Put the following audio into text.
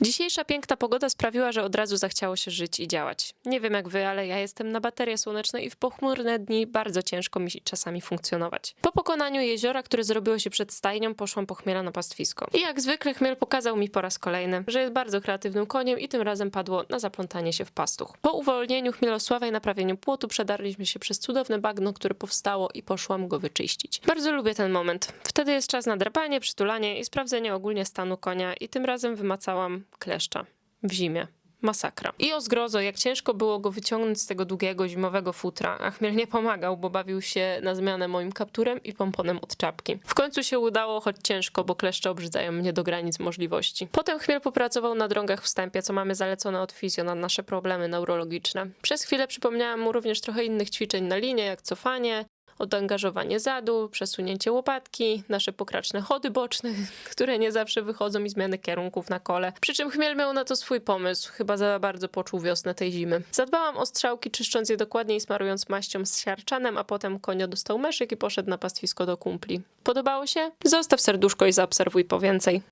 Dzisiejsza piękna pogoda sprawiła, że od razu zachciało się żyć i działać. Nie wiem jak wy, ale ja jestem na baterie słoneczne i w pochmurne dni bardzo ciężko mi czasami funkcjonować. Po pokonaniu jeziora, które zrobiło się przed stajnią, poszłam po chmiela na pastwisko. I jak zwykle chmiel pokazał mi po raz kolejny, że jest bardzo kreatywnym koniem i tym razem padło na zaplątanie się w pastuch. Po uwolnieniu chmielosława i naprawieniu płotu przedarliśmy się przez cudowne bagno, które powstało i poszłam go wyczyścić. Bardzo lubię ten moment. Wtedy jest czas na drapanie, przytulanie i sprawdzenie ogólnie stanu konia i tym razem wymacałam kleszcza w zimie. Masakra. I o zgrozo, jak ciężko było go wyciągnąć z tego długiego zimowego futra, a chmiel nie pomagał, bo bawił się na zmianę moim kapturem i pomponem od czapki. W końcu się udało, choć ciężko, bo kleszcze obrzydzają mnie do granic możliwości. Potem chmiel popracował na drągach wstępie, co mamy zalecone od fizjo na nasze problemy neurologiczne. Przez chwilę przypomniałam mu również trochę innych ćwiczeń na linie, jak cofanie, odangażowanie zadu, przesunięcie łopatki, nasze pokraczne chody boczne, które nie zawsze wychodzą i zmiany kierunków na kole. Przy czym Chmiel miał na to swój pomysł, chyba za bardzo poczuł wiosnę tej zimy. Zadbałam o strzałki, czyszcząc je dokładnie i smarując maścią z siarczanem, a potem konio dostał meszyk i poszedł na pastwisko do kumpli. Podobało się? Zostaw serduszko i zaobserwuj po więcej.